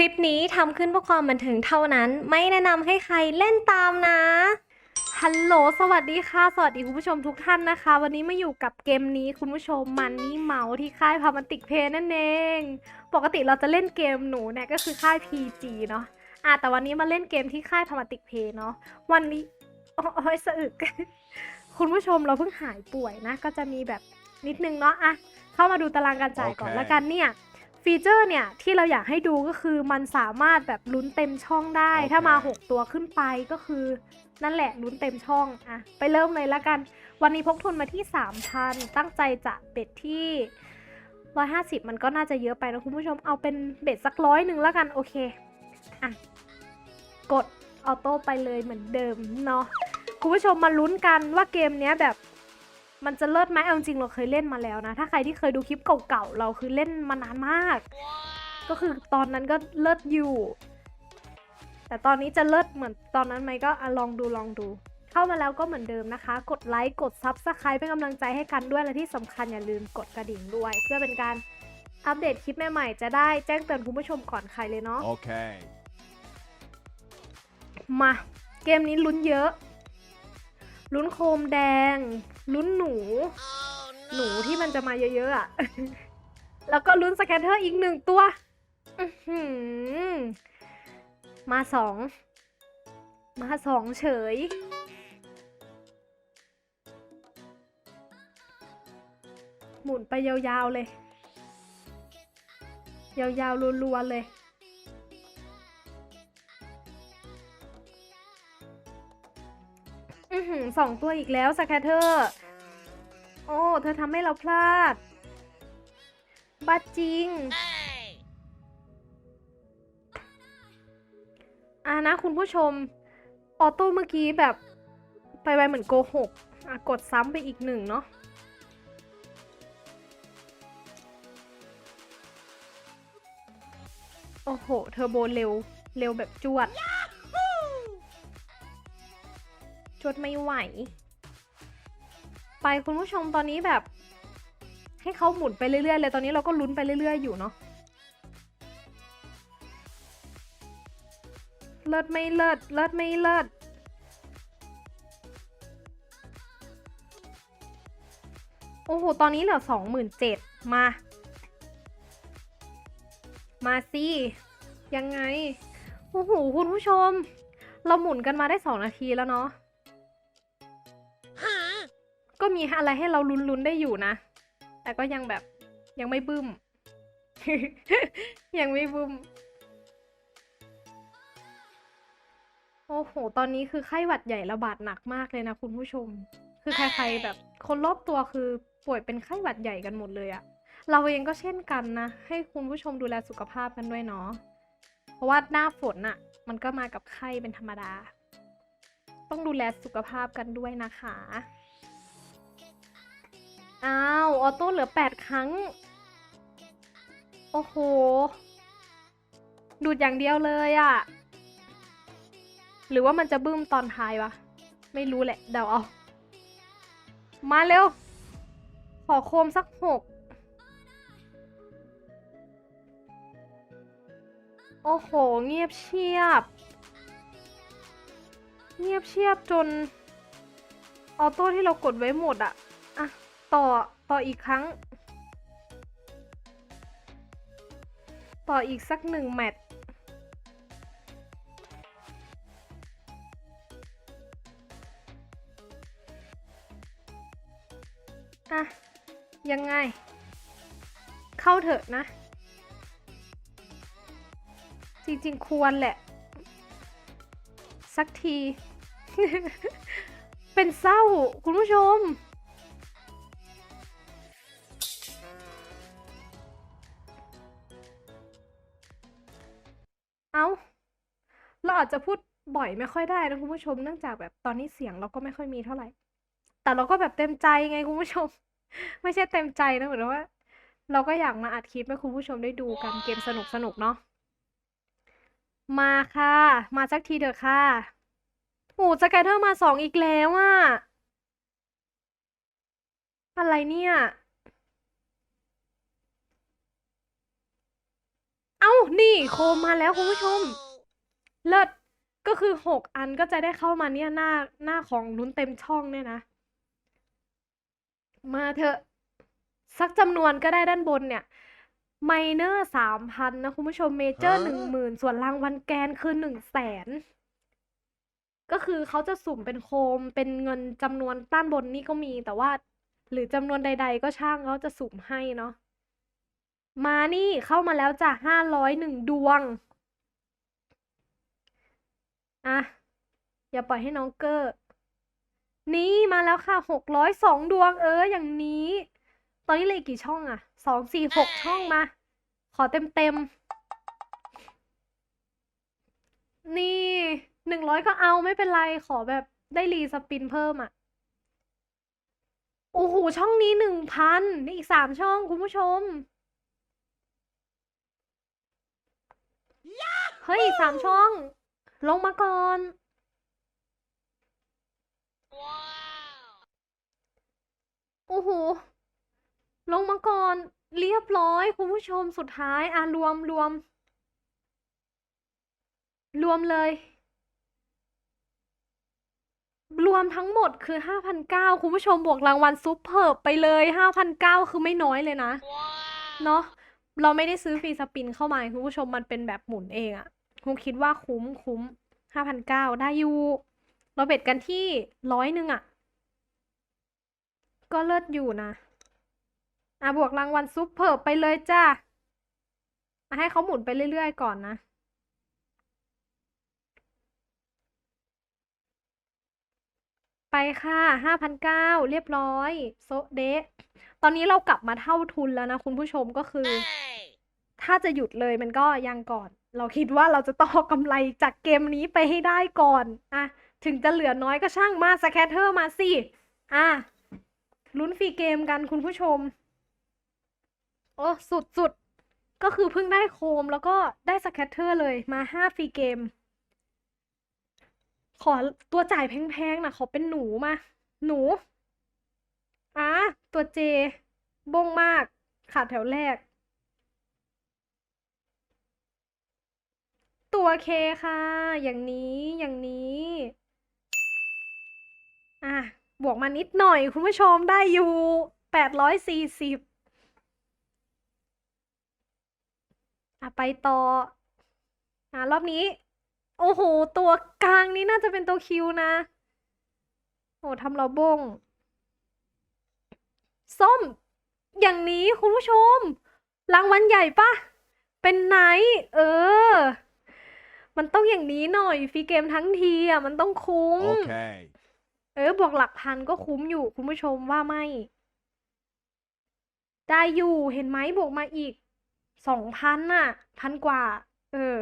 คลิปนี้ทำขึ้นเพื่อความบันเทิงเท่านั้น ไม่แนะนำให้ใครเล่นตามนะ ฮัลโหล สวัสดีค่ะ สวัสดีคุณผู้ชมทุกท่านนะคะ วันนี้มาอยู่กับเกมนี้คุณผู้ชมมันนี่เมาที่ค่ายพามันติกเพย์นั่นเอง ปกติเราจะเล่นเกมหนูเนี่ยก็คือค่าย PG เนาะอะแต่วันนี้มาเล่นเกมที่ค่ายพามันติกเพย์เนาะ วันนี้ โอ้ยสะอึก คุณผู้ชมเราเพิ่งหายป่วยนะ ก็จะมีแบบนิดนึงเนาะอะเข้ามาดูตารางการจ่ายก่อนโอเคแล้วกันเนี่ย ฟีเจอร์เนี่ยที่เราอยากให้ดูก็คือมันสามารถแบบลุ้นเต็มช่องได้โอเคถ้ามา 6 ตัวขึ้นไปก็คือนั่นแหละลุ้นเต็มช่องอะไปเริ่มเลยแล้วกัน วันนี้พกทุนมาที่ 3,000 ตั้งใจจะเบ็ดที่ 150 มันก็น่าจะเยอะไปนะคุณผู้ชมเอาเป็นเบ็ดสักร้อยหนึ่งแล้วกันโอเคอะกดออโต้ไปเลยเหมือนเดิมเนาะคุณผู้ชมมาลุ้นกันว่าเกมเนี้ยแบบ มันจะเลิศไหมเอาจริงๆเราเคยเล่นมาแล้วนะ ถ้าใครที่เคยดูคลิปเก่าๆเราคือเล่นมานานมาก ก็คือตอนนั้นก็เลิศอยู่ แต่ตอนนี้จะเลิศเหมือนตอนนั้นไหมก็อะลองดูลองดู เข้ามาแล้วก็เหมือนเดิมนะคะ กดไลค์กดซับสไครป์เป็นกำลังใจให้กันด้วยและที่สำคัญอย่าลืมกดกระดิ่งด้วย เพื่อเป็นการอัปเดตคลิปใหม่ๆจะได้แจ้งเตือนคุณผู้ชมก่อนใครเลยเนาะ Okay. มาเกมนี้ลุ้นเยอะ ลุ้นโคมแดง ลุ้นหนู หนูที่มันจะมาเยอะๆอะ แล้วก็ลุ้นสแกนเทอร์อีกหนึ่งตัวอื้อหือมาสองมาสองเฉย หมุนไปยาวๆเลย ยาวๆรัวๆเลย สองตัวอีกแล้วสแคเทอร์ โอ้ เธอทำให้เราพลาด บัดจริง อ่านะคุณผู้ชม ออโต้เมื่อกี้แบบไปไวเหมือนโกหกกดซ้ำไปอีกหนึ่งเนาะโอ้โห เทอร์โบเร็ว เร็วแบบจวด จดไม่ไหว ไปคุณผู้ชมตอนนี้แบบ ให้เขาหมุนไปเรื่อยๆเลยตอนนี้เราก็ลุ้นไปเรื่อยๆอยู่เนาะเลิศไม่เลิศเลิศไม่เลิศโอ้โห ตอนนี้เหลือสองหมื่นเจ็ดมา มาสิ ยังไง โอ้โห คุณผู้ชม เราหมุนกันมาได้สองนาทีแล้วเนาะ มีอะไรให้เราลุ้นๆได้อยู่นะ แต่ก็ยังแบบยังไม่บึ้ม ยังไม่บึ้ม โอ้โห ตอนนี้คือไข้หวัดใหญ่ระบาดหนักมากเลยนะคุณผู้ชม คือใครๆแบบคนรอบตัวคือป่วยเป็นไข้หวัดใหญ่กันหมดเลยอะเราเองก็เช่นกันนะ ให้คุณผู้ชมดูแลสุขภาพกันด้วยเนาะ เพราะว่าหน้าฝนอะมันก็มากับไข้เป็นธรรมดา ต้องดูแลสุขภาพกันด้วยนะคะ อ้าว ออโต้เหลือแปดครั้ง โอ้โห ดูดอย่างเดียวเลยอะหรือว่ามันจะบึ้มตอนท้ายวะ ไม่รู้แหละ เดาเอา มาเร็ว ขอโคมสักหกโอ้โห เงียบเชียบ เงียบเชียบจน ออโต้ที่เรากดไว้หมดอะอะ ต่อต่ออีกครั้ง ต่ออีกสักหนึ่งแมตช์อะยังไง เข้าเถอะนะ จริงๆ ควรแหละ สักที เป็นเศร้า คุณผู้ชม อาจจะพูดบ่อยไม่ค่อยได้นะคุณผู้ชมเนื่องจากแบบตอนนี้เสียงเราก็ไม่ค่อยมีเท่าไหร่ แต่เราก็แบบเต็มใจไงคุณผู้ชม ไม่ใช่เต็มใจนะเหมือนว่า เราก็อยากมาอัดคลิปให้คุณผู้ชมได้ดูกันเกมสนุกสนุกเนาะมาค่ะ มาสักทีเถอะค่ะโอ้สแกนเทอร์มาสองอีกแล้วอะอะไรเนี่ย เอาานี่โคมมาแล้วคุณผู้ชม เลิศก็คือหกอันก็จะได้เข้ามาเนี่ยหน้าหน้าของลุ้นเต็มช่องเนี่ยนะ มาเถอะสักจำนวนก็ได้ด้านบนเนี่ยไมเนอร์สามพันนะคุณผู้ชมเมเจอร์ฮะหนึ่งหมื่นส่วนรางวัลแกนคือหนึ่งแสนก็คือเขาจะสุ่มเป็นโคมเป็นเงินจำนวนด้านบนนี่ก็มีแต่ว่า หรือจำนวนใด ๆ ก็ช่างเขาจะสุ่มให้เนาะมานี่เข้ามาแล้วจ้ะห้าร้อยหนึ่งดวง อะ อย่าปล่อยให้น้องเกอร์นี่มาแล้วค่ะหกร้อยสองดวงเอออย่างนี้ ตอนนี้เหลยกี่ช่องอะสองสี่หกช่องมา ขอเต็มเต็มนี่หนึ่งร้อยก็เอาไม่เป็นไรขอแบบได้รีสปินเพิ่มอะโอ้โหช่องนี้หนึ่งพันนี่อีกสามช่องคุณผู้ชมเฮ้ยอีกสามช่อง ลงมาก่อน โอ้โห ลงมาก่อน เรียบร้อย คุณผู้ชมสุดท้ายอะรวมรวม รวมเลย รวมทั้งหมดคือห้าพันเก้าคุณผู้ชมบวกรางวัลซุปเปอร์ไปเลยห้าพันเก้าคือไม่น้อยเลยนะ เนาะเราไม่ได้ซื้อฟรีสปินเข้ามาคุณผู้ชมมันเป็นแบบหมุนเองอะ คุณคิดว่าคุ้มคุ้มห้าพันเก้าได้อยู่ เราเบ็ดกันที่ร้อยหนึ่งอะก็เลิศอยู่นะ อะบวกรางวัลซุปเปอร์ไปเลยจ้าอะให้เขาหมุนไปเรื่อยๆก่อนนะไปค่ะห้าพันเก้าเรียบร้อย โซะเดะตอนนี้เรากลับมาเท่าทุนแล้วนะคุณผู้ชมก็คือ ถ้าจะหยุดเลยมันก็ยังก่อน เราคิดว่าเราจะต้องกำไรจากเกมนี้ไปให้ได้ก่อนอะถึงจะเหลือน้อยก็ช่างมาสแคตเตอร์มาสิ อะลุ้นฟรีเกมกันคุณผู้ชม โอ้สุดสุดก็คือเพิ่งได้โคมแล้วก็ได้สแคตเตอร์เลยมาห้าฟรีเกม ขอตัวจ่ายแพงๆนะขอเป็นหนูมา หนูอะตัวเจ บงมาก ขาดแถวแรก ตัวเคค่ะ อย่างนี้อย่างนี้ อะ บวกมานิดหน่อย คุณผู้ชมได้อยู่แปดร้อยสี่สิบอะ ไปต่อ อะ รอบนี้ โอ้โห ตัวกลางนี้น่าจะเป็นตัวคิวนะ โอ้ทำเราบง ส้ม อย่างนี้คุณผู้ชม รางวัลใหญ่ปะเป็นไนท์เออ มันต้องอย่างนี้หน่อยฟรีเกมทั้งทีอะมันต้องคุ้ม Okay. เออบวกหลักพันก็คุ้มอยู่คุณผู้ชมว่าไม่ ได้อยู่เห็นไหมบวกมาอีกสองพันน่ะพันกว่า เออ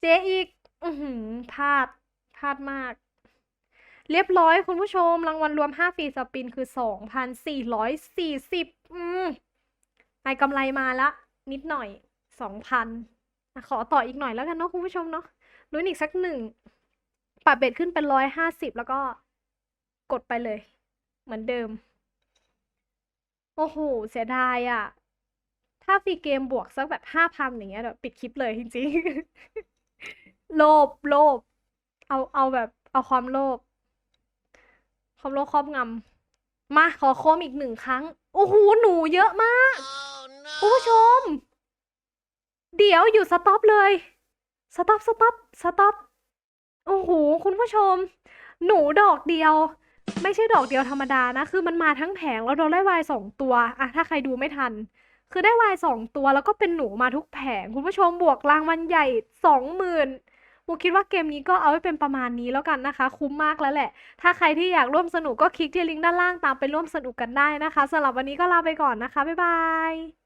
เจอีก อือหือพลาดพลาดมาก เรียบร้อยคุณผู้ชม รางวัลรวมห้าฟรีสปินคือสองพันสี่ร้อยสี่สิบอืมไอกำไรมาละ นิดหน่อยสองพัน ขอต่ออีกหน่อยแล้วกันเนาะคุณผู้ชมเนาะลุ้นอีกสักหนึ่งปรับเบ็ดขึ้นเป็นร้อยห้าสิบแล้วก็กดไปเลย เหมือนเดิม โอ้โห เสียดายอะ ถ้าฟรีเกมบวกสักแบบห้าพันอย่างเงี้ยเดี๋ยวปิดคลิปเลยจริงๆ โลภโลภเอาเอาแบบ เอาความโลภความโลภครอบงำมาขอโคมอีกหนึ่งครั้ง โอ้โห หนูเยอะมากคุณผู้ชม เดี๋ยวอยู่สต็อปเลย สต็อปสต็อปสต็อปโอ้โหคุณผู้ชม หนูดอกเดียว ไม่ใช่ดอกเดียวธรรมดานะ คือมันมาทั้งแผงแล้วเราได้วายสองตัวอะถ้าใครดูไม่ทัน คือได้วายสองตัวแล้วก็เป็นหนูมาทุกแผง คุณผู้ชมบวกรางวัลใหญ่สองหมื่นมูคิดว่าเกมนี้ก็เอาไว้เป็นประมาณนี้แล้วกันนะคะ คุ้มมากแล้วแหละ ถ้าใครที่อยากร่วมสนุกก็คลิกที่ลิงก์ด้านล่างตามไปร่วมสนุกกันได้นะคะสำหรับวันนี้ก็ลาไปก่อนนะคะบ๊ายบาย